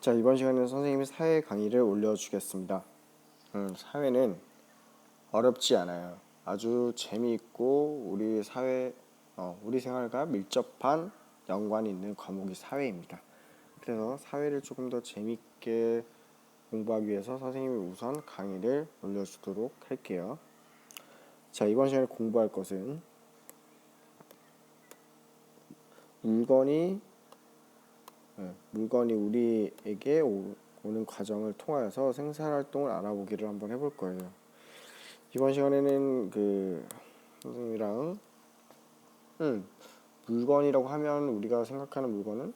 자 이번 시간에는 선생님이 사회 강의를 올려주겠습니다. 음, 사회는 어렵지 않아요. 아주 재미있고 우리 사회, 어, 우리 생활과 밀접한 연관이 있는 과목이 사회입니다. 그래서 사회를 조금 더 재미있게 공부하기 위해서 선생님이 우선 강의를 올려주도록 할게요. 자 이번 시간에 공부할 것은 물건이 네, 물건이 우리에게 오, 는 과정을 통하여서 생산 활동을 알아보기를 한번 해볼 거예요. 이번 시간에는 그 선생님이랑 음, 물건이라고 하면 우리가 생각하는 물건은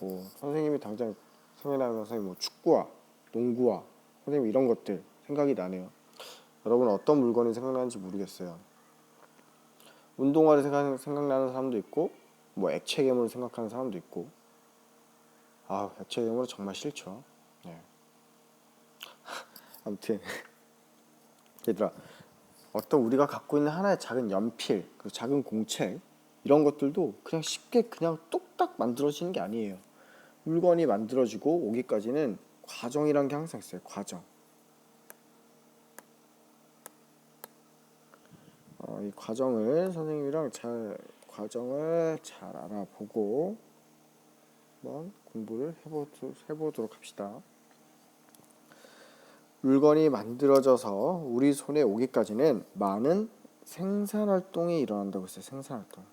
뭐 선생님이 당장 생각나는 선생님 뭐 축구화, 농구화, 선생님 이런 것들 생각이 나네요. 여러분 어떤 물건이 생각나는지 모르겠어요. 운동화를 생각, 생각나는 사람도 있고 뭐 액체 괴물을 생각하는 사람도 있고 아, 액체 괴물은 정말 싫죠. 네. 아무튼 얘들아 어떤 우리가 갖고 있는 하나의 작은 연필 그리고 작은 공책 이런 것들도 그냥 쉽게 그냥 뚝딱 만들어지는 게 아니에요. 물건이 만들어지고 오기까지는 과정이란 게 항상 있어요. 과정. 어, 이 과정을 선생님이랑 잘 과정을 잘 알아보고 한번 공부를 해보도록, 해보 도록 합시다. 물건이 만들어져서 우리 손에 오기까지는 많은 생산 활동이 일어난다고 했어요. 생산 활동.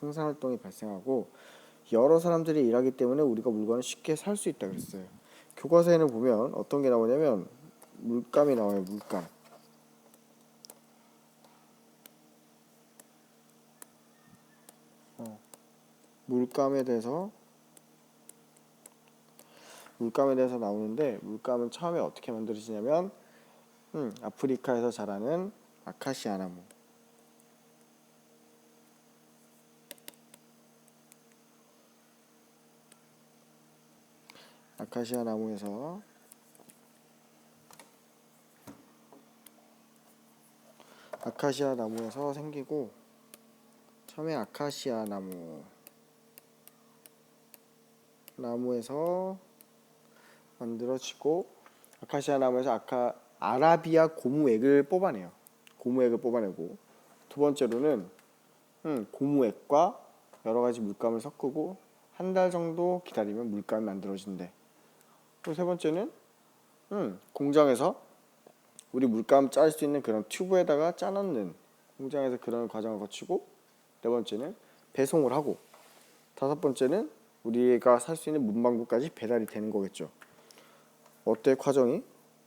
생산 활동이 발생하고 여러 사람들이 일하기 때문에 우리가 물건을 쉽게 살 수 있다 그랬어요. 교과서에는 보면 어떤 게 나오냐면 물감이 나와요. 물감. 어, 물감에 대해서 물감에 대해서 나오는데 물감은 처음에 어떻게 만들어지냐면 음, 아프리카에서 자라는 아카시아 나무. 아카시아 나무에서 아카시아 나무에서 생기고 처음에 아카시아 나무. 나무에서 만들어지고 아카시아 나무에서 아카 아라비아 고무액을 뽑아내요. 고무액을 뽑아내고 두 번째로는 음, 고무액과 여러 가지 물감을 섞고 한 달 정도 기다리면 물감이 만들어진대. 또세 번째는 음, 공장에서 우리 물감 짤 수 있는 그런 튜브에다가 짜놓는 공장에서 그런 과정을 거치고 네 번째는 배송을 하고 다섯 번째는 우리가 살 수 있는 문방구까지 배달이 되는 거겠죠. 어때 과정이?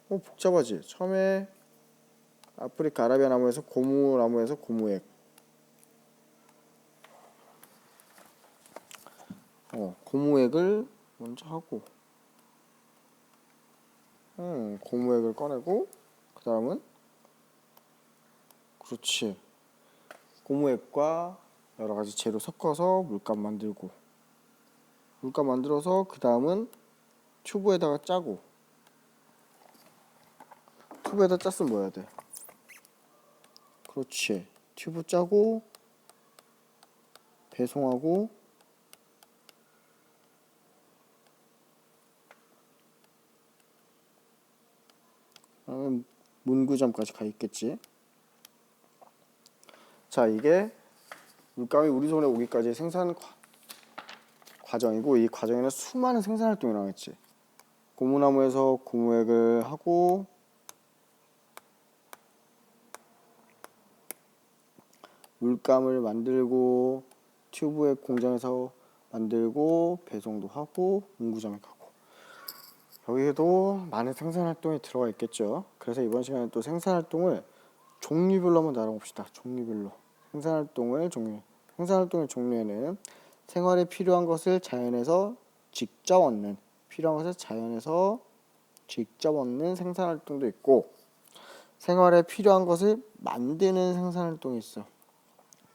어 복잡하지. 처음에 아프리카 아라비아 나무에서 고무 나무에서 고무액. 어 고무액을 먼저 하고, 음 고무액을 꺼내고 그 다음은 그렇지. 고무액과 여러 가지 재료 섞어서 물감 만들고 물감 만들어서 그 다음은 튜브에다가 짜고 튜브에다 짰으면 뭐 해야 돼? 그렇지. 튜브 짜고 배송하고 그러면 문구점까지 가 있겠지. 자, 이게 물감이 우리 손에 오기까지 생산 과, 과정이고 이 과정에는 수많은 생산 활동이 나겠지. 고무나무에서 고무액을 하고 물감을 만들고 튜브액 공장에서 만들고 배송도 하고 문구점에 가고 여기에도 많은 생산 활동이 들어가 있겠죠. 그래서 이번 시간에 또 생산 활동을 종류별로 한번 나눠봅시다. 종류별로 생산 활동을 종류 생산 활동의 종류에는 생활에 필요한 것을 자연에서 직접 얻는 필요한 것을 자연에서 직접 얻는 생산 활동도 있고 생활에 필요한 것을 만드는 생산 활동이 있어.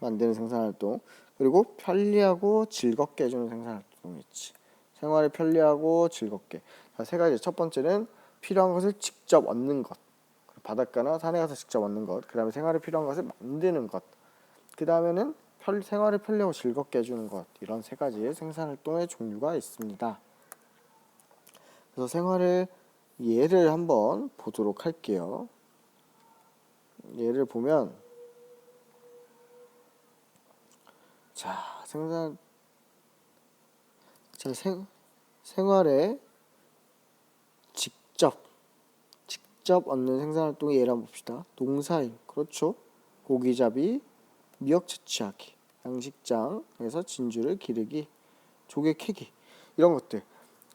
만드는 생산활동 그리고 편리하고 즐겁게 해주는 생산활동이 있지. 생활을 편리하고 즐겁게. 세 가지. 첫 번째는 필요한 것을 직접 얻는 것. 바닷가나 산에 가서 직접 얻는 것그 다음에 생활에 필요한 것을 만드는 것그 다음에는 생활을 편리하고 즐겁게 해주는 것. 이런 세 가지의 생산활동의 종류가 있습니다. 그래서 생활의 예를 한번 보도록 할게요. 예를 보면 자 생산 자 생, 생활에 직접 직접 얻는 생산 활동의 예를 한번 봅시다. 농사일 그렇죠. 고기잡이, 미역 채취하기, 양식장에서 진주를 기르기, 조개 캐기 이런 것들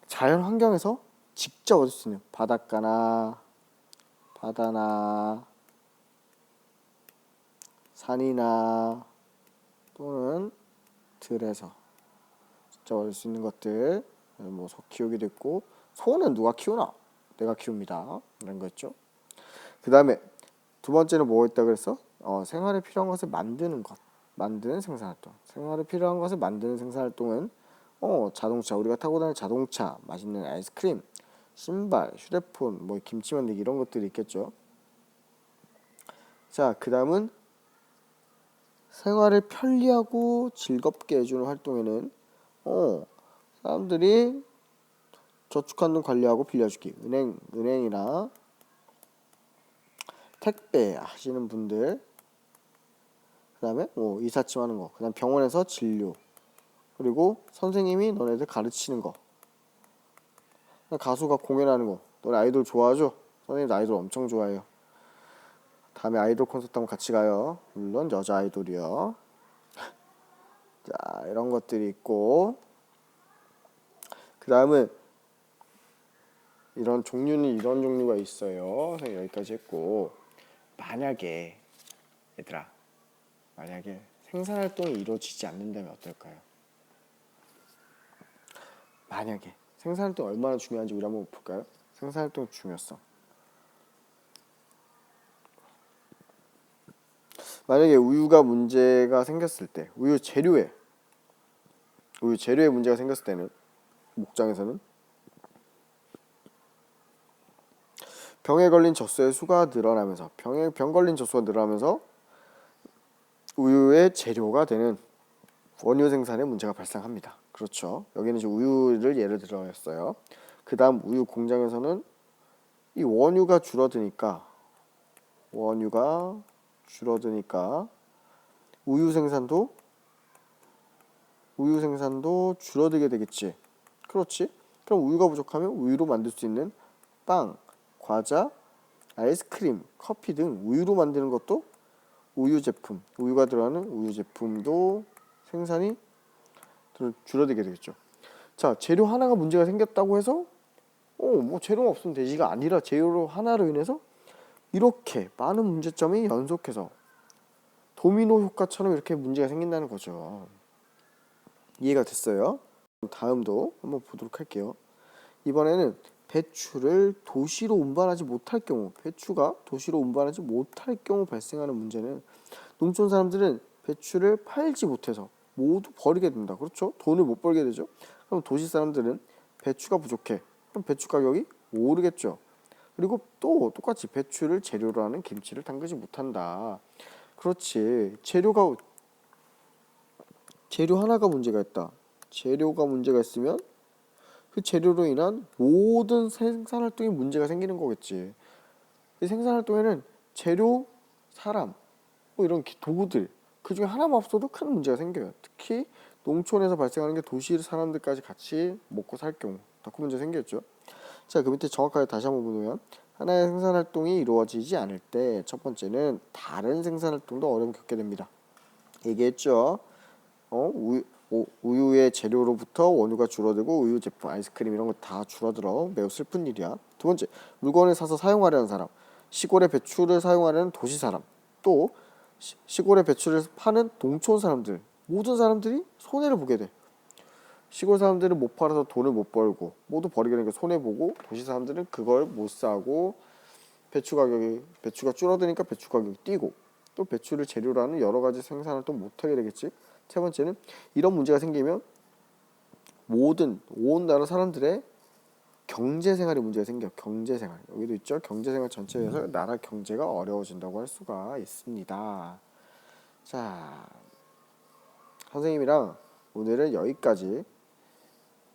자연 환경에서 직접 얻을 수 있는 바닷가나 바다나 산이나 또는 들에서 직접 얻을 수 있는 것들 뭐 소 키우기도 있고 소는 누가 키우나? 내가 키웁니다. 이런 거 있죠. 그 다음에 두 번째는 뭐가 있다 그래서? 어, 생활에 필요한 것을 만드는 것 만드는 생산활동. 생활에 필요한 것을 만드는 생산활동은 어 자동차 우리가 타고 다니는 자동차 맛있는 아이스크림 신발 휴대폰 뭐 김치 만들기 이런 것들이 있겠죠. 자 그 다음은 생활을 편리하고 즐겁게 해주는 활동에는 어 사람들이 저축한 돈 관리하고 빌려주기 은행 은행이나 택배 하시는 분들 그다음에 뭐 이삿짐 하는 거 그다음 병원에서 진료 그리고 선생님이 너네들 가르치는 거. 가수가 공연하는 거. 너네 아이돌 좋아하죠? 선생님도 아이돌 엄청 좋아해요 다음에 아이돌 콘서트 한번 같이 가요. 물론 여자 아이돌이요. 자 이런 것들이 있고. 그 다음은 이런 종류는 이런 종류가 있어요. 여기까지 했고. 만약에 얘들아 만약에 생산 활동이 이루어지지 않는다면 어떨까요? 만약에 생산 활동이 얼마나 중요한지 우리 한번 볼까요? 생산 활동의 중요성 만약에 우유가 문제가 생겼을 때 우유 재료에 우유 재료에 문제가 생겼을 때는 목장에서는 병에 걸린 젖소의 수가 늘어나면서 병에 병 걸린 젖소가 늘어나면서 우유의 재료가 되는 원유 생산에 문제가 발생합니다. 그렇죠. 여기는 이제 우유를 예를 들어였어요. 그 다음 우유 공장에서는 이 원유가 줄어드니까 원유가 줄어드니까 우유 생산도 우유 생산도 줄어들게 되겠지. 그렇지? 그럼 우유가 부족하면 우유로 만들 수 있는 빵, 과자, 아이스크림, 커피 등 우유로 만드는 것도 우유 제품, 우유가 들어가는 우유 제품도 생산이 줄어들게 되겠죠. 자, 재료 하나가 문제가 생겼다고 해서 어, 뭐 재료가 없으면 되지가 아니라 재료 하나로 인해서 이렇게 많은 문제점이 연속해서 도미노 효과처럼 이렇게 문제가 생긴다는 거죠. 이해가 됐어요? 다음도 한번 보도록 할게요. 이번에는 배추를 도시로 운반하지 못할 경우, 배추가 도시로 운반하지 못할 경우 발생하는 문제는 농촌 사람들은 배추를 팔지 못해서 모두 버리게 된다. 그렇죠? 돈을 못 벌게 되죠. 그럼 도시 사람들은 배추가 부족해. 그럼 배추 가격이 오르겠죠. 그리고 또 똑같이 배추를 재료로 하는 김치를 담그지 못한다. 그렇지. 재료가 재료 하나가 문제가 있다. 재료가 문제가 있으면 그 재료로 인한 모든 생산 활동에 문제가 생기는 거겠지. 이 생산 활동에는 재료, 사람, 뭐 이런 도구들 그 중에 하나만 없어도 큰 문제가 생겨요. 특히 농촌에서 발생하는 게 도시 사람들까지 같이 먹고 살 경우 더 큰 문제 생겼죠. 자, 그 밑에 정확하게 다시 한번 보면 하나의 생산 활동이 이루어지지 않을 때 첫 번째는 다른 생산 활동도 어려움 겪게 됩니다. 얘기했죠. 어, 우유, 우유의 재료로부터 원유가 줄어들고 우유 제품, 아이스크림 이런 거 다 줄어들어 매우 슬픈 일이야. 두 번째, 물건을 사서 사용하려는 사람, 시골의 배추를 사용하려는 도시 사람, 또 시, 골의 배추를 파는 농촌 사람들, 모든 사람들이 손해를 보게 돼. 시골 사람들은 못 팔아서 돈을 못 벌고 모두 버리게 되니까 손해 보고 도시 사람들은 그걸 못 사고 배추 가격이 배추가 줄어드니까 배추 가격이 뛰고 또 배추를 재료로 하는 여러 가지 생산을 또 못하게 되겠지. 세 번째는 이런 문제가 생기면 모든 온 나라 사람들의 경제 생활에 문제가 생겨 경제 생활 여기도 있죠 경제 생활 전체에서 나라 경제가 어려워진다고 할 수가 있습니다. 자 선생님이랑 오늘은 여기까지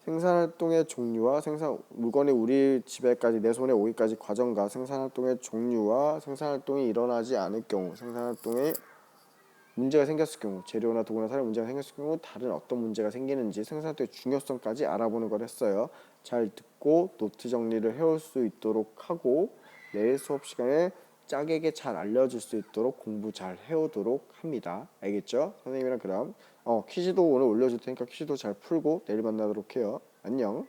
생산활동의 종류와 생산 물건이 우리 집에까지 내 손에 오기까지 과정과 생산활동의 종류와 생산활동이 일어나지 않을 경우 생산활동에 문제가 생겼을 경우 재료나 도구나 사람 문제가 생겼을 경우 다른 어떤 문제가 생기는지 생산활동의 중요성까지 알아보는 걸 했어요. 잘 듣고 노트 정리를 해올 수 있도록 하고 내일 수업 시간에 짝에게 잘 알려줄 수 있도록 공부 잘 해오도록 합니다. 알겠죠? 선생님이랑 그럼 어 퀴즈도 오늘 올려줄 테니까 퀴즈도 잘 풀고 내일 만나도록 해요. 안녕.